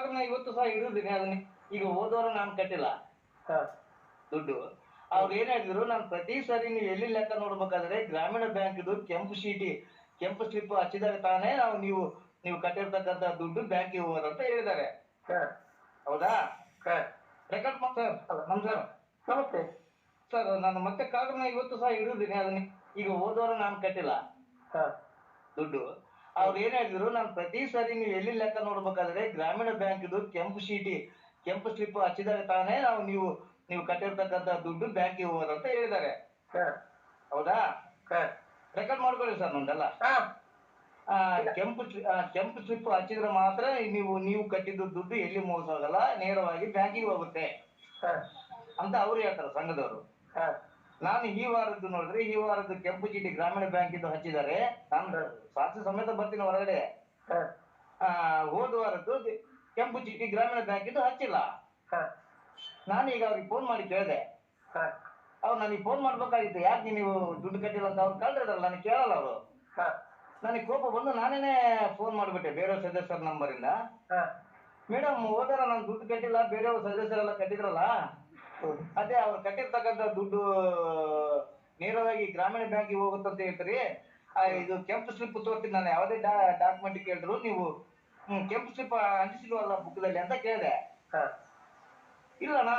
ಕಾರ್ಡ್ನ ಇವತ್ತು ಸಹ ಇರುದಿನಿ ಅದನ್ನ. ಈಗ ಹೋದವರ ನಾನು ಕಟ್ಟಿಲ್ಲ. ದುಡ್ಡು. ಅವ್ರು ಏನ್ ಹೇಳಿದ್ರು ನಾನು ಪ್ರತಿ ಸಾರಿ ನೀವು ಎಲ್ಲಿ ಲೆಕ್ಕ ನೋಡ್ಬೇಕಾದ್ರೆ ಗ್ರಾಮೀಣ ಬ್ಯಾಂಕ್ದು ಕೆಂಪು ಶೀಟಿ ಕೆಂಪು ಸ್ಲಿಪ್ ಹಚ್ಚಿದಾಗ ತಾನೇ ನಾವು ನೀವು ನೀವು ಕಟ್ಟಿರ್ತಕ್ಕಂತ ದುಡ್ಡು ಬ್ಯಾಂಕಿಗೆ ಹೋಗೋದಂತ ಹೇಳಿದ್ದಾರೆ. ಹೌದಾ? Record sir. ನಮ್ ಸರ್. ನಮಸ್ತೆ. ಸರ್ ನಾನು ಮತ್ತೆ ಕಾರ್ಡ್ ಇವತ್ತು ಸಹ ಇರುದಿನಿ ಅದನ್ನ. ಈಗ ಹೋದವರ ನಾನು ಕಟ್ಟಿಲ್ಲ. ದುಡ್ಡು. ಅವ್ರು ಏನ್ ಹೇಳಿದ್ರು ನಾನು ಪ್ರತಿ ಸಾರಿ ನೀವು ಎಲ್ಲಿ ಲೆಕ್ಕ ನೋಡ್ಬೇಕಾದ್ರೆ ಗ್ರಾಮೀಣ ಬ್ಯಾಂಕ್ ಇದು ಕೆಂಪು ಶೀಟಿ ಕೆಂಪು ಸ್ಲಿಪ್ ಹಚ್ಚಿದಾಗ ತಾನೇ ನಾವು ನೀವು ನೀವು ಕಟ್ಟಿರ್ತಕ್ಕಂತ ದುಡ್ಡು ಬ್ಯಾಂಕಿಗೆ ಅಂತ ಹೇಳಿದ್ದಾರೆ. ಹೌದಾ? ರೆಕಾರ್ಡ್ ಮಾಡ್ಕೊಳ್ಳಿ ಸರ್ ನಂದೆಲ್ಲ ಕೆಂಪು ಕೆಂಪು ಸ್ಲಿಪ್ ಹಚ್ಚಿದ್ರೆ ಮಾತ್ರ ನೀವು ನೀವು ಕಟ್ಟಿದ್ದು ದುಡ್ಡು ಎಲ್ಲಿ ಮೋಸ ಆಗಲ್ಲ ನೇರವಾಗಿ ಬ್ಯಾಂಕಿಗೆ ಹೋಗುತ್ತೆ. ಅಂತ ಅವ್ರು ಹೇಳ್ತಾರೆ ಸಂಘದವರು. ನಾನು ಈ ವಾರದ್ದು ನೋಡಿದ್ರೆ ಈ ವಾರದ್ದು ಕೆಂಪು ಚೀಟಿ ಗ್ರಾಮೀಣ ಬ್ಯಾಂಕ್ ಇಂದ ಹಚ್ಚಿದ್ದಾರೆ. ನಾನು ಸಾಕ್ಷಿ ಸಮೇತ ಬರ್ತೀನಿ ಹೊರಗಡೆ. ಆ, ಹೋದ ವಾರದ್ದು ಕೆಂಪು ಚೀಟಿ ಗ್ರಾಮೀಣ ಬ್ಯಾಂಕ್ ಇಂದ ಹಚ್ಚಿಲ್ಲ. ನಾನು ಈಗ ಅವ್ರಿಗೆ ಫೋನ್ ಮಾಡಿ ಕೇಳಿದೆ. ಅವ್ರು ನನಗೆ ಫೋನ್ ಮಾಡ್ಬೇಕಾಗಿತ್ತು. ಯಾಕೆ ನೀವು ದುಡ್ಡು ಕಟ್ಟಿಲ್ಲ ಅಂತ ಅವ್ರು ಕಳ್ದ್ರಲ್ಲ ನನಗೆ ಕೇಳಲ್ಲ ಅವರು. ನನಗೆ ಕೋಪ ಬಂದು ನಾನೇನೆ ಫೋನ್ ಮಾಡಿಬಿಟ್ಟೆ ಬೇರೆ ಸದಸ್ಯರ ನಂಬರಿಂದ ಮೇಡಮ್ ಹೋದಾರ ನಾನು ದುಡ್ಡು ಕಟ್ಟಿಲ್ಲ ಬೇರೆಯವ್ರ ಸದಸ್ಯರೆಲ್ಲ ಕಟ್ಟಿದ್ರಲ್ಲ. ಅದೇ ಅವ್ರು ಕಟ್ಟಿರ್ತಕ್ಕಂಥ ದುಡ್ಡು ನೇರವಾಗಿ ಗ್ರಾಮೀಣ ಬ್ಯಾಂಕಿಗೆ ಹೋಗುತ್ತಂತ ಹೇಳ್ತೀರಿ. ಆ, ಇದು ಕೆಂಪು ಸ್ಲಿಪ್ ತೋರ್ತೀನಿ ನಾನು ಯಾವುದೇ ಡಾಕ್ಯುಮೆಂಟ್ ಕೇಳಿದ್ರು ನೀವು ಹ್ಞೂ ಕೆಂಪು ಸ್ಲಿಪ್ ಅಂಟಿಸಿಲ್ವಲ್ಲ ಬುಕ್ದಲ್ಲಿ ಅಂತ ಕೇಳಿದೆ. ಇಲ್ಲಣ್ಣ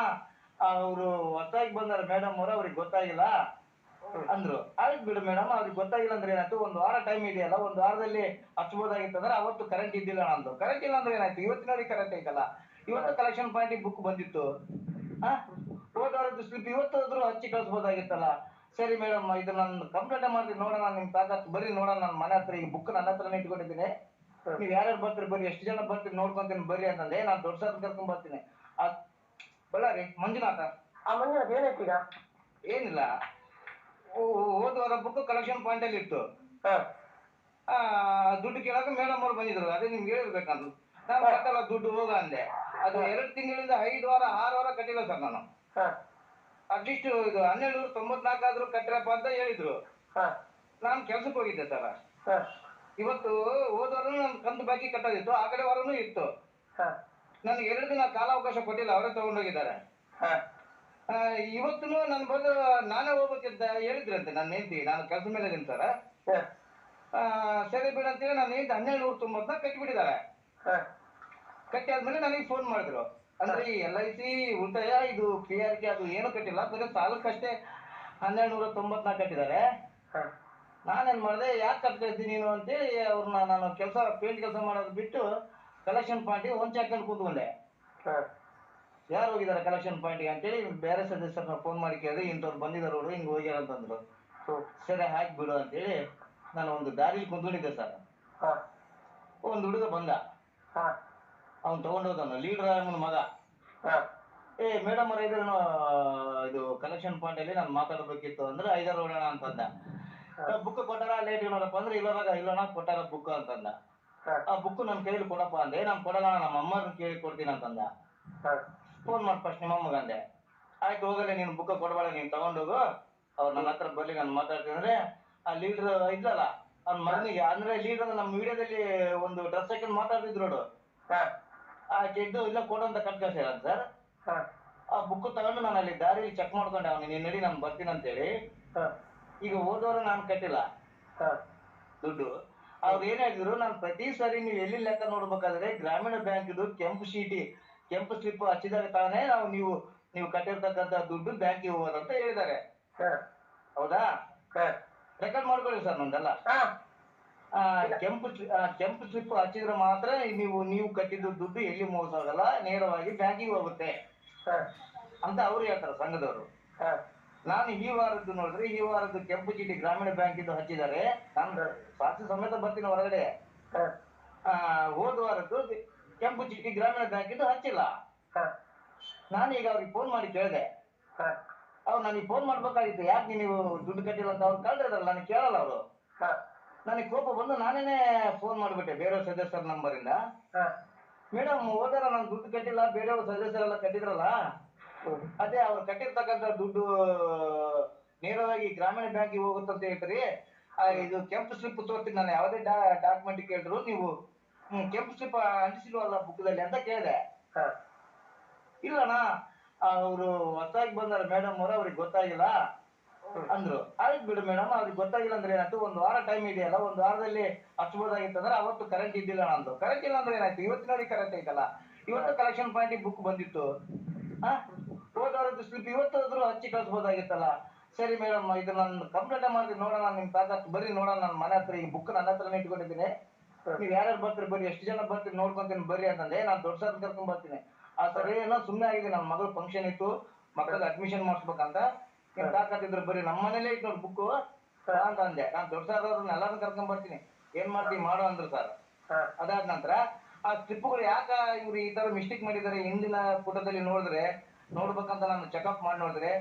ಅವರು ಹೊಸದಾಗಿ ಬಂದಾರ ಮೇಡಮ್ ಅವರು ಅವ್ರಿಗೆ ಗೊತ್ತಾಗಿಲ್ಲ ಅಂದ್ರು. ಆಯ್ತು ಬಿಡು ಮೇಡಮ್ ಅವ್ರಿಗೆ ಗೊತ್ತಾಗಿಲ್ಲ ಅಂದ್ರೆ ಏನಾಯ್ತು? ಒಂದು ವಾರ ಟೈಮ್ ಇದೆಯಲ್ಲ ಒಂದು ವಾರದಲ್ಲಿ ಹಚ್ಬೋದಾಗಿತ್ತು ಅಂದ್ರೆ ಅವತ್ತು ಕರೆಂಟ್ ಇದ್ದಿಲ್ಲ ನಂದು. ಕರೆಂಟ್ ಇಲ್ಲ ಅಂದ್ರೆ ಏನಾಯ್ತು? ಇವತ್ತಿನವ್ರಿಗೆ ಕರೆಂಟ್ ಐತಲ್ಲ. ಇವತ್ತು ಕಲೆಕ್ಷನ್ ಪಾಯಿಂಟ್ ಬುಕ್ ಬಂದಿತ್ತು. ಆ ಹೋದ ವಾರದ್ದು ಸ್ಲಿಪ್ ಇವತ್ತು ಆದ್ರೂ ಹಚ್ಚಿ ಕಳಿಸ್ಬೋದಾಗಿತ್ತಲ್ಲ? ಸರಿ ಮೇಡಮ್ ಇದು ನಾನು ಕಂಪ್ಲೇಂಟ್ ಮಾಡ್ತೀನಿ ನೋಡೋಣ ನಿಮ್ ತಾಕತ್ ಬರ್ರಿ ನೋಡೋಣ ನನ್ನ ಮನೆ ಹತ್ರ ಈಗ ಬುಕ್ ನನ್ನ ಹತ್ರನೇ ಇಟ್ಕೊಂಡಿದ್ದೀನಿ. ನೀವ್ ಯಾರ್ಯಾರು ಬರ್ತೀರಿ ಬರ್ರಿ ಎಷ್ಟು ಜನ ಬರ್ತೀರಿ ನೋಡ್ಕೊಂತೀನಿ ಬರ್ರಿ ಅಂತಂದ್ರೆ ನಾನು ದೊಡ್ಡ ಸಾರ್ ಕರ್ಕೊಂಡ್ ಬರ್ತೀನಿ. ಆ ಬಳ್ಳಾರಿ ಮಂಜುನಾಥ. ಆ ಮಂಜುನಾಥ್ ಏನಾಯ್ತು ಈಗ? ಏನಿಲ್ಲ. ಹೋದ ವಾರ ಬುಕ್ ಕಲೆಕ್ಷನ್ ಪಾಯಿಂಟ್ ಅಲ್ಲಿ ಇತ್ತು. ದುಡ್ಡು ಕೇಳಾಕ ಮೇಡಮ್ ಅವ್ರು ಬಂದಿದ್ರು ಅದೇ ನಿಮ್ಗೆ ಹೇಳಿರ್ಬೇಕಂದ್ರು. ನಾನು ಕಟ್ಟಲ್ಲ ದುಡ್ಡು ಹೋಗ ಅಂದೆ. ಅದು ಎರಡು ತಿಂಗಳಿಂದ ಐದು ವಾರ ಆರು ವಾರ ಕಟ್ಟಿಲ್ಲ ಸರ್ ನಾನು. ಅಟ್ಲೀಸ್ಟ್ ಇದು ಹನ್ನೆರಡು ನೂರ ತೊಂಬತ್ನಾಲ್ಕು ಆದ್ರೂ ಕಟ್ಟಿರಪ್ಪ ಅಂತ ಹೇಳಿದ್ರು. ನಾನು ಕೆಲ್ಸಕ್ಕೆ ಹೋಗಿದ್ದೆ ಸರ್. ಇವತ್ತು ಹೋದವರು ನನ್ನ ಕಂತು ಬಾಕಿ ಕಟ್ಟೋದಿತ್ತು ಆ ಕಡೆ ವಾರನು ಇತ್ತು. ನನಗೆ ಎರಡು ದಿನ ಕಾಲಾವಕಾಶ ಕೊಟ್ಟಿಲ್ಲ ಅವರೇ ತಗೊಂಡೋಗಿದ್ದಾರೆ. ಇವತ್ತು ನನ್ ಬಂದು ನಾನೇ ಹೋಗ್ಬೇಕಂತ ಹೇಳಿದ್ರಂತೆ ನನ್ನ ಹೆಂಡತಿ ನಾನು ಕೆಲಸ ಮೇಲೆ ಇದ್ದೀನಿ ಸರ್. ಸರಿ ಬಿಡು ಅಂತೇಳಿ ನನ್ನ ಹೆಂಡತಿ ಹನ್ನೆರಡು ನೂರ ತೊಂಬತ್ತ ಕಟ್ಟಿಬಿಟ್ಟಿದ್ದಾರೆ ಕಟ್ಟಿ ಆದ್ಮೇಲೆ ನನಗೆ ಫೋನ್ ಮಾಡಿದ್ರು. ಅಂದ್ರೆ ಈ ಎಲ್ ಐ ಸಿ ಉಳಿತಾಯ ಇದು ಪಿ ಆರ್ ಕೆ ಅದು ಏನು ಕಟ್ಟಿಲ್ಲ ಬರೀ ಸಾಲಕ್ಕಷ್ಟೇ ಹನ್ನೆರಡು ನೂರ ತೊಂಬತ್ನಾಲ್ಕು ಕಟ್ಟಿದ್ದಾರೆ ನಾನೇನ್ ಮಾಡಿದೆ ಯಾಕೆ ಕಟ್ಕೊಳ್ತೀನಿ ನೀನು ಅಂತೇಳಿ ಅವ್ರನ್ನ ನಾನು ಕೆಲಸ ಪೇಂಟ್ ಕೆಲಸ ಮಾಡೋದು ಬಿಟ್ಟು ಕಲೆಕ್ಷನ್ ಪಾಯಿಂಟ್ ಒಂದ್ ಹಾಕೊಂಡು ಕೂತ್ಕೊಂಡೆ. ಯಾರು ಹೋಗಿದ್ದಾರೆ ಕಲೆಕ್ಷನ್ ಪಾಯಿಂಟ್ಗೆ ಅಂತೇಳಿ ಬೇರೆ ಸದಸ್ಯರನ್ನ ಫೋನ್ ಮಾಡಿ ಕೇಳಿದ್ರೆ ಇಂಥವ್ರು ಬಂದಿದ್ದಾರೆ ಅವರು ಹಿಂಗೆ ಹೋಗ್ಯಾರ ಅಂತಂದ್ರು ಸರಿ ಹಾಕಿ ಬಿಡು ಅಂತೇಳಿ ನಾನು ಒಂದು ದಾರಿ ಕುಂತ್ಕೊಂಡಿದ್ದೆ ಸರ್. ಒಂದು ಹುಡುಗ ಬಂದ. ಅವ್ನು ತಗೊಂಡೋದನು ಲೀಡರ್ ಅವನ ಮಗ. ಏ ಮೇಡಮ್ ಅವ್ರ ಇದ್ರ ಇದು ಕಲೆಕ್ಷನ್ ಪಾಯಿಂಟ್ ಅಲ್ಲಿ ನಾನು ಮಾತಾಡಬೇಕಿತ್ತು ಅಂದ್ರೆ ಐದಾರು ಹೊಡೋಣ ಅಂತಂದ. ಬುಕ್ ಕೊಟ್ಟಾರ ಲೇಟ್ ನೋಡಪ್ಪ ಅಂದ್ರೆ ಇಲ್ಲವಾಗ ಇಲ್ಲೋಣ ಕೊಟ್ಟಾರ ಬುಕ್ ಅಂತಂದ. ಆ ಬುಕ್ ನನ್ನ ಕೈಯಲ್ಲಿ ಕೊಡಪ್ಪ ಅಂದೆ. ನಾನು ಕೊಡಲ್ಲ ನಮ್ಮ ಅಮ್ಮನ ಕೇಳಿ ಕೊಡ್ತೀನಿ ಅಂತಂದ. ಫೋನ್ ಮಾಡಿ ಫಸ್ಟ್ ನಿಮ್ಮ ಅಮ್ಮಗ ಅಂದೆ. ಆಯ್ತು ಹೋಗಲ್ಲ ನೀನು ಬುಕ್ ಕೊಡಬೇಡ ನೀನು ತಗೊಂಡೋಗು ಅವ್ರು ನನ್ನ ಹತ್ರ ಬರ್ಲಿ ನಾನು ಮಾತಾಡ್ತೀನಿ ಅಂದ್ರೆ ಆ ಲೀಡರ್ ಇದ್ಲಲ್ಲ ಅವ್ನ ಮಗನಿಗೆ ಅಂದ್ರೆ ಲೀಡರ್ ನಮ್ಮ ವಿಡಿಯೋದಲ್ಲಿ ಒಂದು ಡ್ರೆಸ್ ಹಾಕೊಂಡು ಮಾತಾಡ್ತಿದ್ರು ನೋಡು. ಆ ಇದ್ದು ಇಲ್ಲ ಕೊಡು ಅಂತ ಕಟ್ ಕಳ್ಸಿದಾನೆ ಸರ್ ಆ ಬುಕ್ ತಗೊಂಡು ನಾನು ಅಲ್ಲಿ ದಾರಿಲಿ ಚೆಕ್ ಮಾಡ್ಕೊಂಡೆ ಅವನು. ನೀನ್ ನಡಿ ನಾನು ಬರ್ತೀನಿ ಅಂತೇಳಿ. ಈಗ ಹೋದವರು ನಾನು ಕಟ್ಟಿಲ್ಲ. ದುಡ್ಡು. ಅವ್ರು ಏನ್ ಹೇಳಿದ್ರು ನಾನು ಪ್ರತಿ ಸಾರಿ ನೀವು ಎಲ್ಲಿ ಲೆಕ್ಕ ನೋಡ್ಬೇಕಾದ್ರೆ ಗ್ರಾಮೀಣ ಬ್ಯಾಂಕ್ದು ಕೆಂಪು ಶೀಟಿ ಕೆಂಪು ಸ್ಲಿಪ್ ಹಚ್ಚಿದಾಗ ತಾನೇ ನಾವು ನೀವು ನೀವು ಕಟ್ಟಿರ್ತಕ್ಕಂತ ದುಡ್ಡು ಬ್ಯಾಂಕಿಗೆ ಹೋಗೋದಂತ ಹೇಳಿದ್ದಾರೆ. ಹೌದಾ? ರೆಕಾರ್ಡ್ ಮಾಡ್ಕೊಳ್ಳಿ ಸರ್ ನಂದೆಲ್ಲ ಆ, ಕೆಂಪು ಕೆಂಪು ಸ್ಲಿಪ್ ಹಚ್ಚಿದ್ರೆ ಮಾತ್ರ ನೀವು ನೀವು ಕಟ್ಟಿದ್ದು ದುಡ್ಡು ಎಲ್ಲಿ ಮೋಸ ಆಗಲ್ಲ ನೇರವಾಗಿ ಬ್ಯಾಂಕಿಗೆ ಹೋಗುತ್ತೆ. ಅಂತ ಅವ್ರು ಹೇಳ್ತಾರೆ ಸಂಘದವರು. ನಾನು ಈ ವಾರದ್ದು ನೋಡಿದ್ರೆ ಈ ವಾರದ್ದು ಕೆಂಪು ಚೀಟಿ ಗ್ರಾಮೀಣ ಬ್ಯಾಂಕ್ ಇಂದ ಹಚ್ಚಿದ್ದಾರೆ. ನಾನು ಸಾಕ್ಷಿ ಸಮೇತ ಬರ್ತೀನಿ ಹೊರಗಡೆ. ಆ, ಹೋದ ವಾರದ್ದು ಕೆಂಪು ಚೀಟಿ ಗ್ರಾಮೀಣ ಬ್ಯಾಂಕ್ ಇಂದ ಹಚ್ಚಿಲ್ಲ. ನಾನು ಈಗ ಅವ್ರಿಗೆ ಫೋನ್ ಮಾಡಿ ಕೇಳಿದೆ. ಅವ್ರು ನನಗೆ ಫೋನ್ ಮಾಡ್ಬೇಕಾಗಿತ್ತು. ಯಾಕೆ ನೀವು ದುಡ್ಡು ಕಟ್ಟಿಲ್ಲ ಅಂತ ಅವ್ರು ಕಳ್ದಿರಲ್ಲ ನಾನು ಕೇಳಲ್ಲ ಅವರು. ನನಗೆ ಕೋಪ ಬಂದು ನಾನೇನೆ ಫೋನ್ ಮಾಡಿಬಿಟ್ಟೆ ಬೇರೆ ಸದಸ್ಯರ ನಂಬರಿಂದ ಮೇಡಮ್ ಹೋದಾರ ನಾನು ದುಡ್ಡು ಕಟ್ಟಿಲ್ಲ ಬೇರೆಯವ್ರ ಸದಸ್ಯರೆಲ್ಲ ಕಟ್ಟಿದ್ರಲ್ಲ? ಅದೇ ಅವ್ರು ಕಟ್ಟಿರ್ತಕ್ಕಂಥ ದುಡ್ಡು ನೇರವಾಗಿ ಗ್ರಾಮೀಣ ಬ್ಯಾಂಕಿಗೆ ಹೋಗುತ್ತಂತ ಹೇಳ್ತೀರಿ. ಇದು ಕೆಂಪು ಸ್ಲಿಪ್ ತೋರ್ತೀನಿ ನಾನು ಯಾವುದೇ ಡಾಕ್ಯುಮೆಂಟ್ ಕೇಳಿದ್ರು ನೀವು ಕೆಂಪು ಸ್ಲಿಪ್ ಅಂಟಿಸಿಲ್ವಲ್ಲ ಬುಕ್ದಲ್ಲಿ ಅಂತ ಕೇಳಿದೆ. ಇಲ್ಲಣ್ಣ ಅವರು ಹೊಸದಾಗಿ ಬಂದಾರ ಮೇಡಮ್ ಅವ್ರು ಅವ್ರಿಗೆ ಗೊತ್ತಾಗಿಲ್ಲ. ಅಂದ್ರು. ಆಯ್ತು ಬಿಡು ಮೇಡಮ್ ಅವ್ರಿಗೆ ಗೊತ್ತಾಗಿಲ್ಲ ಅಂದ್ರೆ ಏನಾಯ್ತು? ಒಂದ್ ವಾರ ಟೈಮ್ ಇದೆಯಲ್ಲ ಒಂದು ವಾರದಲ್ಲಿ ಹಚ್ಬೋದಾಗಿತ್ತಂದ್ರೆ ಅವತ್ತು ಕರೆಂಟ್ ಇದ್ದಿಲ್ಲ ನಂದು. ಕರೆಂಟ್ ಇಲ್ಲ ಅಂದ್ರೆ ಏನಾಯ್ತು? ಇವತ್ತಿನವರೆಗೆ ಕರೆಂಟ್ ಐತಲ್ಲ. ಇವತ್ತು ಕಲೆಕ್ಷನ್ ಪಾಯಿಂಟ್ ಬುಕ್ ಬಂದಿತ್ತು. ಹಾ ಹೋದ ವಾರದ್ದು ಸ್ಲಿಪ್ ಇವತ್ತಾದ್ರೂ ಹಚ್ಚಿ ಕಳಿಸ್ಬೋದಾಗಿತ್ತಲ್ಲ. ಸರಿ ಮೇಡಮ್ ಇದು ನಾನು ಕಂಪ್ಲೇಂಟ್ ಮಾಡ್ತೀನಿ. ನೋಡೋಣ ನಿಮ್ ತಾತ ಬರ್ರಿ ನೋಡೋಣ. ನನ್ನ ಮನೆ ಹತ್ರ ಈ ಬುಕ್ ನನ್ನ ಹತ್ರ ಇಟ್ಕೊಂಡಿದ್ದೀನಿ. ನೀವ್ ಯಾರ್ಯಾರು ಬರ್ತೀರಿ ಬರ್ರಿ ಎಷ್ಟು ಜನ ಬರ್ತೀರಿ ನೋಡ್ಕೊಂತೀನಿ ಬರ್ರಿ ಅಂತಂದೆ ನಾನು ದೊಡ್ಡ ಸರ್ ಕರ್ಕೊಂಡ್ ಬರ್ತೀನಿ. ಆ ಸರಿ ಏನೋ ಸುಮ್ಮನೆ ಆಗಿದೆ. ನನ್ನ ಮಗಳು ಫಂಕ್ಷನ್ ಇತ್ತು. ಮಕ್ಕಳಿಗೆ ಅಡ್ಮಿಷನ್ ಮಾಡಿಸ್ಬೇಕಂತ. ನಿಮ್ ತಾಕತ್ತಿದ್ರು ಬರೀ ನಮ್ಮ ಮನೇಲೇ ಐತೆ ಬುಕ್ಕು? ಬುಕ್ ಅಂತ ಅಂದೆ. ನಾನು ದೊಡ್ಡ ಸರ್ ಅವ್ರನ್ನ ಎಲ್ಲಾರು ಕರ್ಕೊಂಡ್ ಬರ್ತೀನಿ. ಏನ್ ಮಾಡ್ತೀವಿ ಮಾಡು ಅಂದ್ರು ಸರ್. ಅದಾದ್ ನಂತರ ಆ ಸ್ಲಿಪ್ಗಳು ಯಾಕ ಇವ್ರು ಈ ತರ ಮಿಸ್ಟೇಕ್ ಮಾಡಿದ್ದಾರೆ ಹಿಂದಿನ ಪುಟದಲ್ಲಿ ನೋಡಿದ್ರೆ ನೋಡ್ಬೇಕಂತ ನಾನು ಚೆಕಪ್ ಮಾಡಿ ನೋಡಿದ್ರೆ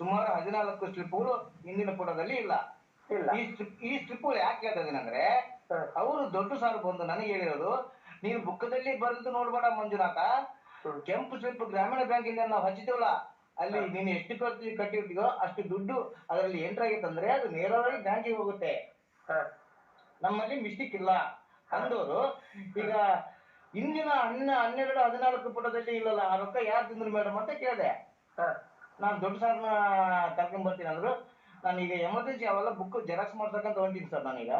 ಸುಮಾರು ಹದಿನಾಲ್ಕು ಸ್ಲಿಪ್ಗಳು ಹಿಂದಿನ ಪುಟದಲ್ಲಿ ಇಲ್ಲ. ಈ ಸ್ಲಿಪ್ ಈ ಸ್ಲಿಪ್ಗಳು ಯಾಕೆ ಹೇಳ್ತಾ ಇದೀನಿ ಅಂದ್ರೆ ಅವರು ದೊಡ್ಡ ಸಾರ್ ಬಂದು ನನಗೆ ಹೇಳಿರೋದು ನೀನು ಬುಕ್ಕದಲ್ಲಿ ಬರೆದು ನೋಡ್ಬೇಡ ಮಂಜುನಾಥ. ಕೆಂಪು ಸ್ಲಿಪ್ ಗ್ರಾಮೀಣ ಬ್ಯಾಂಕಿಂದ ನಾವು ಹಚ್ಚಿದ್ದೇವಲ್ಲ ಅಲ್ಲಿ ನೀನು ಎಷ್ಟು ಖರ್ಚು ಕಟ್ಟಿರ್ತೀಯೋ ಅಷ್ಟು ದುಡ್ಡು ಅದರಲ್ಲಿ ಎಂಟರ್ ಆಗಿತ್ತಂದ್ರೆ ಅದು ನೇರವಾಗಿ ಬ್ಯಾಂಕಿಗೆ ಹೋಗುತ್ತೆ. ನಮ್ಮಲ್ಲಿ ಮಿಸ್ಟೇಕ್ ಇಲ್ಲ ಅಂದವರು. ಈಗ ಇಂದಿನ ಹನ್ನ ಹನ್ನೆರಡು ಹದಿನಾಲ್ಕು ಪುಟದಲ್ಲಿ ಇಲ್ಲಲ್ಲ ಆ ರೊಕ್ಕ ಯಾರು ತಿಂದ್ರು ಮೇಡಮ್ ಅಂತ ಕೇಳಿದೆ. ನಾನು ದೊಡ್ಡ ಸಾರ್ನ ಕರ್ಕೊಂಡ್ ಬರ್ತೀನಿ ಅಂದ್ರು. ನಾನು ಈಗ ಎಮರ್ಜೆನ್ಸಿ ಅವೆಲ್ಲ ಬುಕ್ ಜೆರಾಕ್ಸ್ ಮಾಡ್ತಕ್ಕಂತ ಹೊಂಟೀನಿ ಸರ್ ನಾನೀಗ.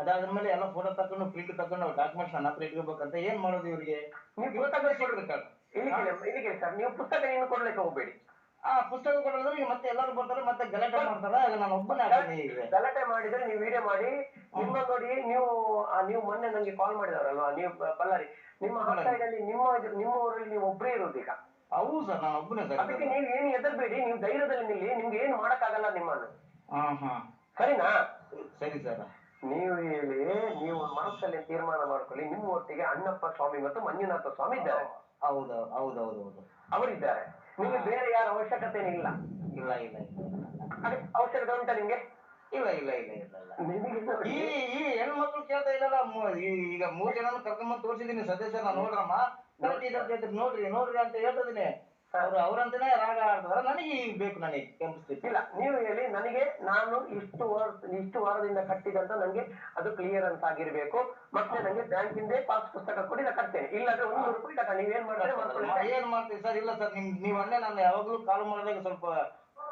ಅದಾದ್ರ ಮೇಲೆ ಎಲ್ಲ ಫೋಟೋ ತಕೊಂಡು ಪ್ರಿಂಟ್ ತಕೊಂಡು ಡಾಕ್ಯುಮೆಂಟ್ಸ್ ನನ್ನ ಹತ್ರ ಇಟ್ಕೋಬೇಕಂತ ಏನ್ ಮಾಡೋದು ಇವರಿಗೆ? ಇಲ್ಲಿ ಕೇಳಿ ಇಲ್ಲಿ ಕೇಳಿ ಸರ್ ನೀವು ಪುಸ್ತಕ ನೀನು ಕೊಡ್ಲಿಕ್ಕೆ ಹೋಗ್ಬೇಡಿ. ಆ ಪುಸ್ತಕ ಕೊಡೋದ್ರೆ ಈಗ ಮತ್ತೆ ಎಲ್ಲರೂ ಬರ್ತಾರೆ ಮತ್ತೆ ಗಲಾಟೆ ಮಾಡ್ತಾರೆ ಆಗ ನಾನು ಒಬ್ಬನೇ ಆಗ್ತೀನಿ ಈಗ. ಗಲಾಟೆ ಮಾಡಿದ್ರೆ ನೀವು ವಿಡಿಯೋ ಮಾಡಿ ನಿಮ್ಮ ನೋಡಿ ನೀವು ನೀವು ಮೊನ್ನೆ ನನಗೆ ಕಾಲ್ ಮಾಡಿದವರಲ್ವಾ ನೀವು ಬಳ್ಳಾರಿ. ನಿಮ್ಮ. ಅಲ್ಲಿ ನಿಮ್ಮ ನಿಮ್ಮ ಊರಲ್ಲಿ ನೀವು ಒಬ್ಬರೇ ಇರೋದು ಈಗ. ಹೌದು ಸರ್ ನಾನು ಒಬ್ಬನೇ ಸರ್ ಅದಕ್ಕೆ ನೀವು ಏನು ಹೆದರ್ಬೇಡಿ ನೀವು ಧೈರ್ಯದಲ್ಲಿ ನಿಲ್ಲಿ ನಿಮ್ಗೆ ಏನು ಮಾಡಕ್ಕಾಗಲ್ಲ ನಿಮ್ಮನ್ನು. ಸರಿನಾ? ಸರಿ ಸರ್. ನೀವು ಹೇಳಿ ನೀವು ಮನಸ್ಸಲ್ಲಿ ತೀರ್ಮಾನ ಮಾಡ್ಕೊಳ್ಳಿ. ನಿಮ್ಮ ಒಟ್ಟಿಗೆ ಅಣ್ಣಪ್ಪ ಸ್ವಾಮಿ ಮತ್ತು ಮಂಜುನಾಥ ಸ್ವಾಮಿ ಇದ್ದಾರೆ. ಹೌದು ಹೌದು ಹೌದು ಹೌದು. ಅವರಿದ್ದಾರೆ. ನಿಮಗೆ ಬೇರೆ ಯಾರ ಅವಶ್ಯಕತೆ ಇಲ್ಲ? ಇಲ್ಲ ಇಲ್ಲ ಇಲ್ಲ ಅದಕ್ಕೆ ಅವಶ್ಯಕತೆ ಉಂಟಾ ನಿಮ್ಗೆ? ಇಲ್ಲ ಇಲ್ಲ ಇಲ್ಲ ಇಲ್ಲ ಇಲ್ಲ. ಈ ಈ ಹೆಣ್ಮಕ್ಳು ಕೇಳ್ತಾ ಇಲ್ಲಲ್ಲ ಈಗ ಮೂರ್ ಜನ ಕರ್ಕೊಂಡ್ ತೋರಿಸಿದೀನಿ ಸದಸ್ಯರ ನೋಡ್ರಮ್ಮ. ನೋಡ್ರಿ. ನೋಡ್ರಿ ಅಂತ ಹೇಳ್ತಿದೀನಿ ಅವ್ರು ಅವ್ರಂತಾನೆ ರಾಗ ಆಡ್ತಾರ ನನಗೆ ಈಗ ಬೇಕು ನನಗೆ ಕೆಂಪು ಸ್ಲಿಪ್ ಇಲ್ಲ ನೀವು ಹೇಳಿ ನನಗೆ ನಾನು ಇಷ್ಟು ವಾರ ಇಷ್ಟು ವಾರದಿಂದ ಕಟ್ಟಿದಂತ ನನಗೆ ಅದು ಕ್ಲಿಯರ್ ಅಂತ ಆಗಿರ್ಬೇಕು. ಮತ್ತೆ ನನಗೆ ಬ್ಯಾಂಕಿಂದೇ ಪಾಸ್ ಪುಸ್ತಕ ಕೊಡಿ ನಾನು ಕಟ್ತೇನೆ. ಇಲ್ಲಾಂದ್ರೆ ಒಂದು ನೂರು ರೂಪಾಯಿ ಕಟ್ಟ ನೀವೇನ್ ಮಾಡ್ತಾರೆ ಮಾಡ್ತೀರಿ ಏನ್ ಮಾಡ್ತೀವಿ ಸರ್ ಇಲ್ಲ ಸರ್ ನಿಮ್ ನೀವ್ ಅನ್ನೇ ನಾನು ಯಾವಾಗ್ಲೂ ಕಾಲ್ ಮಾಡಿದಾಗ ಸ್ವಲ್ಪ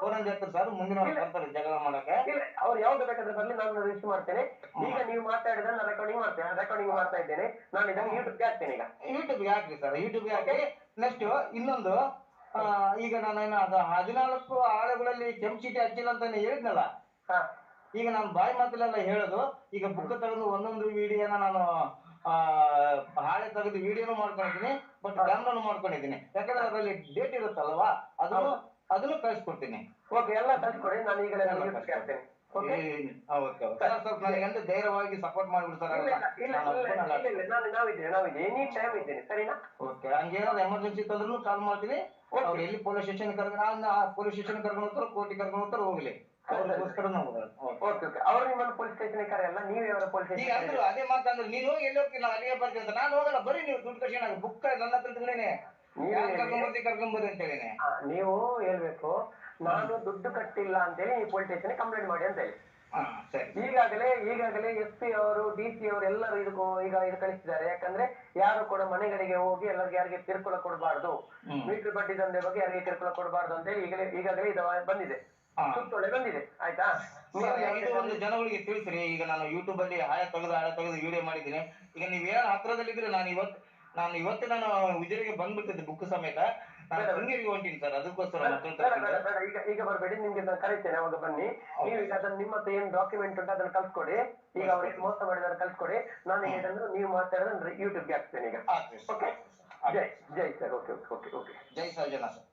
ಫೋನ್ ಅಂತ ಸರ್ ಮುಂದಿನ ಬರ್ತಾರೆ ಜಗಳ ಮಾಡಕ್ಕೆ. ಇಲ್ಲ ಅವ್ರು ಯಾವ್ದು ಬೇಕಾದ್ರೆ ಬರ್ಲಿ ನಾನು ರಿಸೀವ್ ಮಾಡ್ತೇನೆ. ಈಗ ನೀವು ಮಾತಾಡಿದ್ರೆ ನಾನು ರೆಕಾರ್ಡಿಂಗ್ ಮಾಡ್ತೇನೆ. ರೆಕಾರ್ಡಿಂಗ್ ಮಾಡ್ತಾ ಇದ್ದೇನೆ. ನಾನು ಇದನ್ನ ಯೂಟ್ಯೂಬ್ಗೆ ಹಾಕ್ತೇನೆ ಈಗ. ಯೂಟ್ಯೂಬ್ಗೆ ಹಾಕ್ರಿ ಸರ್ ಯೂಟ್ಯೂಬ್ಗೆ ಹಾಕಿ ನೆಕ್ಸ್ಟ್ ಇನ್ನೊಂದು ಆ, ಈಗ ನಾನು ಅದು ಹದಿನಾಲ್ಕು ಆಳುಗಳಲ್ಲಿ ಕೆಂಪು ಚೀಟಿ ಹಚ್ಚಿಲ್ಲ ಅಂತ ಹೇಳಿದ್ನಲ್ಲ? ಹಾ. ಈಗ ನಾನು ಬಾಯಿ ಮಾತಲ್ಲೆಲ್ಲ ಹೇಳೋದು ಈಗ ಬುಕ್ ತಗೊಂಡು ಒಂದೊಂದು ವಿಡಿಯೋನ ನಾನು ಆ, ಹಾಳೆ ತೆಗೆದು ವಿಡಿಯೋನು ಮಾಡ್ಕೊಂಡಿದ್ದೀನಿ ಬಟ್ ಕ್ಯಾಮ್ರಾನು ಮಾಡ್ಕೊಂಡಿದ್ದೀನಿ. ಯಾಕಂದ್ರೆ ಅದರಲ್ಲಿ ಡೇಟ್ ಇರುತ್ತಲ್ವಾ ಅದನ್ನು ಅದನ್ನು ಕಳಿಸ್ಕೊಡ್ತೀನಿ. ಓಕೆ ಎಲ್ಲ ಕಳ್ಸ್ಕೊಡಿ ನಾನು ಈಗಲೇ ಓಕೆ ನನಗೆ ಧೈರ್ಯವಾಗಿ ಸಪೋರ್ಟ್ ಮಾಡ್ಬಿಡ್ತಾರೆ ನಾವಿದ್ದೇನೆ ನಾವಿದ್ದೇನೆ ಎನಿ ಟೈಮ್ ಇದ್ದೇನೆ ಸರಿನಾ? ಓಕೆ ಹಂಗೇನಾದ್ರು ಎಮರ್ಜೆನ್ಸಿ ತಂದ್ರೂ ಕಾಲ್ ಮಾಡ್ತೀನಿ. ಅವ್ರು ಎಲ್ಲಿ ಪೊಲೀಸ್ ಸ್ಟೇಷನ್ ಕರ್ಕೊಂಡು ಆ ಪೊಲೀಸ್ ಸ್ಟೇಷನ್ ಕರ್ಕೊಂಡು ಹೋಗ್ತಾರೆ ಕೋರ್ಟ್ ಕರ್ಕೊಂಡು ಹೋಗ್ತಾರೆ ಹೋಗ್ಲಿ. ಅವ್ರಿಗೋಸ್ಕರ ನಾವು ಓಕೆ. ಓಕೆ ಓಕೆ ಅವ್ರು ನಿಮ್ಮನ್ನು ಪೊಲೀಸ್ ಸ್ಟೇಷನ್ ಕರೆಯಲ್ಲ ನೀವೇ ಅವರ ಪೊಲೀಸ್ ಈಗ ಸ್ಟೇಷನ್ ಅಂದ್ರು ಅದೇ ಮಾತಂದ್ರು ನೀನು ಹೋಗಿ ಎಲ್ಲಿ ಹೋಗ್ತೀನಿ ನಾನು ಅಲ್ಲಿಗೆ ಬರ್ತೀನಿ ಅಂತ. ನಾನು ಹೋಗಲ್ಲ ಬರೀ ನೀವು ದುಡ್ಡು ಕಳ್ಸಿ ಬುಕ್ ನನ್ನ ಹತ್ರ ಇಟ್ಕೊಂಡೇನೆ ನೀವೇ ಯಾರು. ಕರ್ಕೊಂಡ್ ಬರ್ತೀನಿ ಕರ್ಕೊಂಡ್ ಬರ್ರಿ ಅಂತ ಹೇಳಿನೇ. ನೀವು ಹೇಳ್ಬೇಕು ನಾನು ದುಡ್ಡು ಕಟ್ಟಿಲ್ಲ ಅಂತೇಳಿ ನೀವು ಪೊಲೀಸ್ ಸ್ಟೇಷನ್ ಕಂಪ್ಲೇಂಟ್ ಮಾಡಿ ಅಂತ ಹೇಳಿ. ಈಗಾಗಲೇ ಈಗಾಗಲೇ ಎಸ್ ಪಿ ಅವರು ಡಿ ಸಿ ಅವರು ಎಲ್ಲರೂ ಇದಕ್ಕೂ ಈಗ ಇದು ಕಳಿಸಿದ್ದಾರೆ ಯಾಕಂದ್ರೆ ಯಾರು ಕೂಡ ಮನೆಗಳಿಗೆ ಹೋಗಿ ಎಲ್ಲರಿಗೆ ಯಾರಿಗೆ ಕಿರುಕುಳ ಕೊಡಬಾರ್ದು. ಮೀಟರ್ ಬಡ್ಡಿ ದಂಧೆ ಬಗ್ಗೆ ಯಾರಿಗೆ ಕಿರುಕುಳ ಕೊಡಬಾರ್ದು ಅಂತ ಹೇಳಿ ಈಗಲೇ ಈಗಾಗಲೇ ಇದು ಬಂದಿದೆ. ಬಂದಿದೆ. ಆಯ್ತಾ? ನೀವು ಒಂದು ಜನಗಳಿಗೆ ತಿಳಿಸ್ರಿ. ಈಗ ನಾನು ಯೂಟ್ಯೂಬ್ ಅಲ್ಲಿ ಹಾಳೆ ತೆಗೆದು ಹಾಳೆ ತೆಗೆದು ವಿಡಿಯೋ ಮಾಡಿದ್ದೀನಿ. ಈಗ ನೀವೇನು ಹತ್ರದಲ್ಲಿದ್ರೆ ನಾನು ಇವತ್ತು ನಾನು ಇವತ್ತು ನಾನು ಉಜಿರೆಗೆ ಬಂದ್ಬಿಟ್ಟಿದ್ದೆ ಬುಕ್ ಸಮೇತ. ನಾನು ಶೃಂಗೇರಿಗೆ ಹೊಂಟೀನಿ ಸರ್ ಅದಕ್ಕೋಸ್ಕರ ಮಕ್ಕಳು ಬೇಡ, ಈಗ ಈಗ ಬರಬೇಡಿ ನಿಮ್ಗೆ ನಾನು ಕರೀತೇನೆ ಅವಾಗ ಬನ್ನಿ. ನೀವು ಈಗ ಅದನ್ನ ನಿಮ್ಮ ಹತ್ರ ಏನ್ ಡಾಕ್ಯುಮೆಂಟ್ ಉಂಟು ಅದನ್ನ ಕಳ್ಸ್ಕೊಡಿ ಈಗ ಅವ್ರಿಗೆ ಮೋಸ ಮಾಡಿದಾರೆ ಕಳ್ಸ್ಕೊಡಿ ನಾನು ಇದನ್ನು ನೀವು ಮಾತಾಡಿದ್ರೆ ಯೂಟ್ಯೂಬ್ಗೆ ಹಾಕ್ತೇನೆ ಈಗ. ಓಕೆ ಜೈ ಜೈ sir okay okay okay okay ಜೈ ಸರ್ಜನಾ ಸರ್.